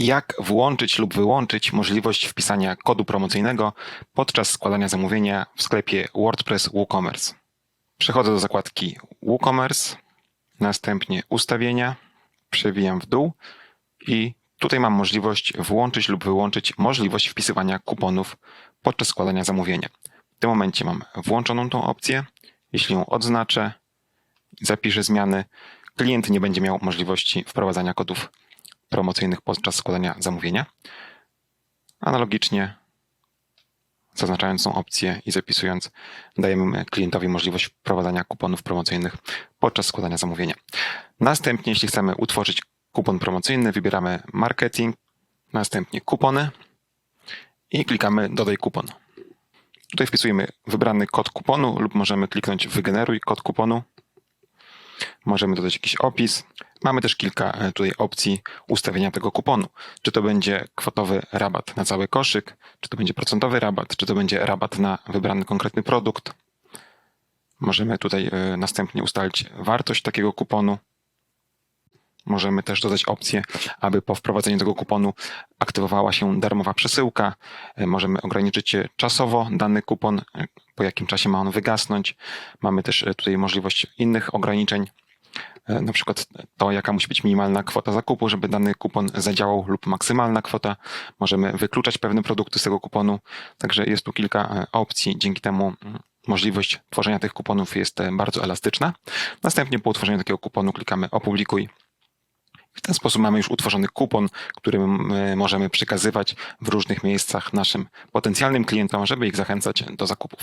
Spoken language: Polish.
Jak włączyć lub wyłączyć możliwość wpisania kodu promocyjnego podczas składania zamówienia w sklepie WordPress WooCommerce? Przechodzę do zakładki WooCommerce, następnie ustawienia, przewijam w dół i tutaj mam możliwość włączyć lub wyłączyć możliwość wpisywania kuponów podczas składania zamówienia. W tym momencie mam włączoną tą opcję. Jeśli ją odznaczę, zapiszę zmiany, klient nie będzie miał możliwości wprowadzania kodów promocyjnych podczas składania zamówienia. Analogicznie, zaznaczając tą opcję i zapisując, dajemy klientowi możliwość wprowadzania kuponów promocyjnych podczas składania zamówienia. Następnie, jeśli chcemy utworzyć kupon promocyjny, wybieramy marketing, następnie kupony i klikamy dodaj kupon. Tutaj wpisujemy wybrany kod kuponu lub możemy kliknąć wygeneruj kod kuponu. Możemy dodać jakiś opis. Mamy też kilka e, tutaj opcji ustawienia tego kuponu. Czy to będzie kwotowy rabat na cały koszyk, czy to będzie procentowy rabat, czy to będzie rabat na wybrany konkretny produkt. Możemy tutaj e, następnie ustalić wartość takiego kuponu. Możemy też dodać opcję, aby po wprowadzeniu tego kuponu aktywowała się darmowa przesyłka. Możemy ograniczyć czasowo dany kupon, po jakim czasie ma on wygasnąć. Mamy też e, tutaj możliwość innych ograniczeń, e, na przykład to, jaka musi być minimalna kwota zakupu, żeby dany kupon zadziałał, lub maksymalna kwota. Możemy wykluczać pewne produkty z tego kuponu. Także jest tu kilka e, opcji. Dzięki temu mm, możliwość tworzenia tych kuponów jest bardzo elastyczna. Następnie po utworzeniu takiego kuponu klikamy opublikuj. W ten sposób mamy już utworzony kupon, który my możemy przekazywać w różnych miejscach naszym potencjalnym klientom, żeby ich zachęcać do zakupów.